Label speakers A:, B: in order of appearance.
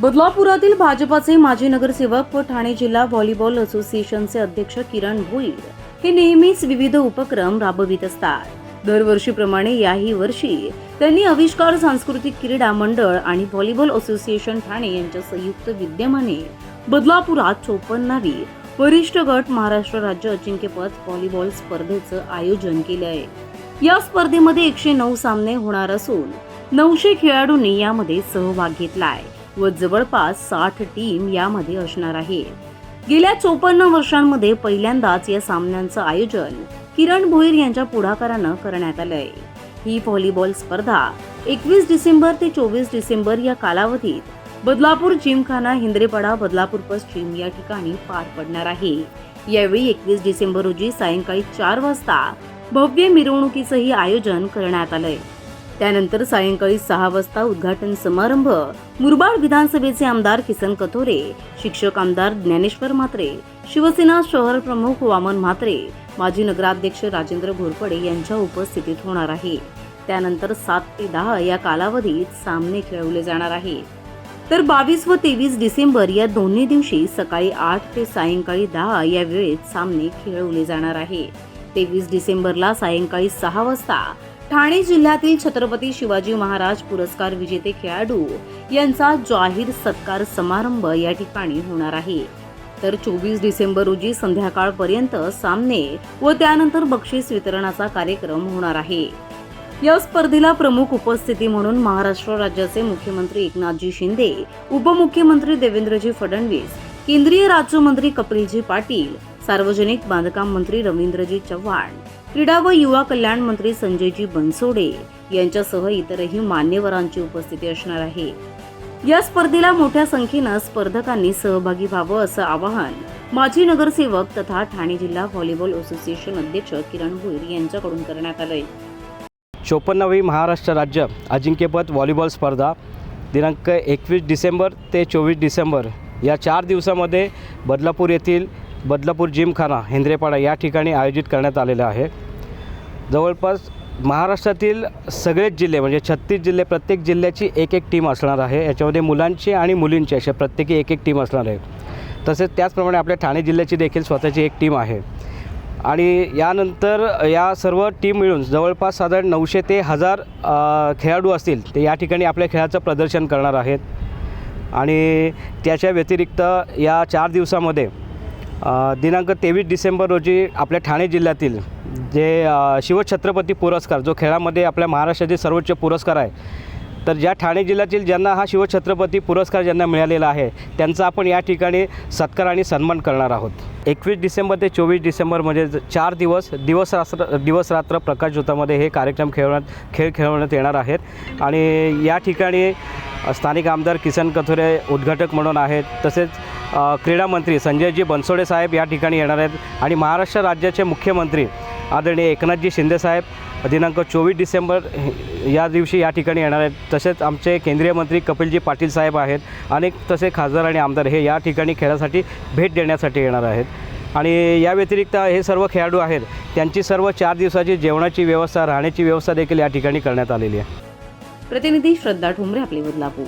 A: बदलापुरातील भाजपाचे माजी नगरसेवक व ठाणे जिल्हा व्हॉलीबॉल असोसिएशनचे अध्यक्ष किरण भोईर हे नेहमीच विविध उपक्रम राबवित असतात. दरवर्षीप्रमाणे याही वर्षी त्यांनी आविष्कार सांस्कृतिक क्रीडा मंडळ आणि व्हॉलीबॉल असोसिएशन ठाणे यांच्या संयुक्त विद्यमाने बदलापुरात चोपन्नावी वरिष्ठ गट महाराष्ट्र राज्य अजिंक्यपद व्हॉलीबॉल स्पर्धेचं आयोजन केलं आहे या स्पर्धेमध्ये एकशे नऊ सामने होणार असून नऊशे खेळाडूंनी यामध्ये सहभाग घेतला आहे व जवळपास साठ टीम यामध्ये असणार आहे. गेल्या चोपन्न वर्षांमध्ये पहिल्यांदाच या सामन्यांचं आयोजन किरण भोईर यांच्या पुढाकारानं करण्यात आलंय. ही व्हॉलीबॉल स्पर्धा एकवीस डिसेंबर ते चोवीस डिसेंबर या कालावधीत बदलापूर जिमखाना हिंद्रेपाडा बदलापूर पश्चिम या ठिकाणी पार पडणार आहे. यावेळी एकवीस डिसेंबर रोजी सायंकाळी चार वाजता भव्य मिरवणुकीचंही आयोजन करण्यात आलंय. त्यानंतर सायंकाळी सहा वाजता उद्घाटन समारंभ. मुरबाड विधानसभेचे आमदार किसन कथोरे शिक्षक आमदार ज्ञानेश्वर म्हात्रे शिवसेना शहर प्रमुख वामन म्हात्रे माजी नगराध्यक्ष राजेंद्र घोरपडे यांच्या उपस्थितीत होणार आहे. त्यानंतर सात ते दहा या कालावधीत सामने खेळवले जाणार आहे. तर बावीस व तेवीस डिसेंबर या दोन्ही दिवशी सकाळी आठ ते सायंकाळी दहा या वेळेत सामने खेळवले जाणार आहे. तेवीस डिसेंबरला सायंकाळी सहा वाजता ठाणे जिल्ह्यातील छत्रपती शिवाजी महाराज पुरस्कार विजेते खेळाडू यांचा जाहीर सत्कार समारंभ या ठिकाणी होणार आहे. तर चोवीस डिसेंबर रोजी संध्याकाळपर्यंत सामने व त्यानंतर बक्षीस वितरणाचा कार्यक्रम होणार आहे. या स्पर्धेला प्रमुख उपस्थिती म्हणून महाराष्ट्र राज्याचे मुख्यमंत्री एकनाथजी शिंदे उपमुख्यमंत्री देवेंद्रजी फडणवीस केंद्रीय राज्यमंत्री कपिलजी पाटील सार्वजनिक बांधकाम मंत्री रवींद्रजी चव्हाण क्रीडा व युवा कल्याण मंत्री संजयजी बनसोडे यांच्यासह इतरही मान्यवरांची उपस्थिती असणार आहे. या स्पर्धेला मोठ्या संख्येनं स्पर्धकांनी सहभागी व्हावं असं आवाहन माजी नगरसेवक तथा ठाणे जिल्हा व्हॉलीबॉल असोसिएशन अध्यक्ष किरण भोईर यांच्याकडून करण्यात आलंय.
B: चोपन्नावी महाराष्ट्र राज्य अजिंक्यपद व्हॉलीबॉल स्पर्धा दिनांक एकवीस डिसेंबर ते चोवीस डिसेंबर या चार दिवसामध्ये बदलापूर येथील बदलापूर जिमखाना हेंद्रेपाडा या ठिकाणी आयोजित करण्यात आलेलं आहे. जवळपास महाराष्ट्रातील सगळेच जिल्हे म्हणजे छत्तीस जिल्हे प्रत्येक जिल्ह्याची एक एक टीम असणार आहे. याच्यामध्ये मुलांची आणि मुलींची अशा प्रत्येकी एक एक टीम असणार आहे. तसेच त्याचप्रमाणे आपल्या ठाणे जिल्ह्याची देखील स्वतःची एक टीम आहे. आणि यानंतर या सर्व टीम मिळून जवळपास साधारण नऊशे ते हजार खेळाडू असतील ते या ठिकाणी आपल्या खेळाचं प्रदर्शन करणार आहेत. आणि त्याच्या व्यतिरिक्त या चार दिवसामध्ये दिनांक तेवीस डिसेंबर रोजी आपल्या ठाणे जिल्ह्यातील जे शिवछत्रपती पुरस्कार जो खेळामध्ये आपल्या महाराष्ट्राचे सर्वोच्च पुरस्कार आहे तर ज्या ठाणे जिल्ह्यातील ज्यांना हा शिवछत्रपती पुरस्कार ज्यांना मिळालेला आहे त्यांचा आपण या ठिकाणी सत्कार आणि सन्मान करणार आहोत. एकवीस डिसेंबर ते चोवीस डिसेंबर म्हणजे चार दिवस दिवस रात्र दिवस रात्र प्रकाशझोतामध्ये हे कार्यक्रम खेळवण्यात खेळ खेळवण्यात येणार आहेत. आणि या ठिकाणी स्थानिक आमदार किसन कथोरे उद्घाटक म्हणून आहेत तसेच क्रीडामंत्री संजयजी बनसोडे साहेब या ठिकाणी येणार आहेत. आणि महाराष्ट्र राज्याचे मुख्यमंत्री आदरणीय एकनाथजी शिंदेसाहेब दिनांक चोवीस डिसेंबर हे- या दिवशी या ठिकाणी येणार आहेत. तसेच आमचे केंद्रीय मंत्री कपिलजी पाटील साहेब आहेत. अनेक तसे खासदार आणि आमदार हे या ठिकाणी खेळासाठी भेट देण्यासाठी येणार आहेत. आणि या व्यतिरिक्त हे सर्व खेळाडू आहेत. त्यांची सर्व चार दिवसाची जेवणाची व्यवस्था राहण्याची व्यवस्था देखील या ठिकाणी करण्यात आलेली आहे.
A: प्रतिनिधी श्रद्धा ठोंबरे आपले बदलापूर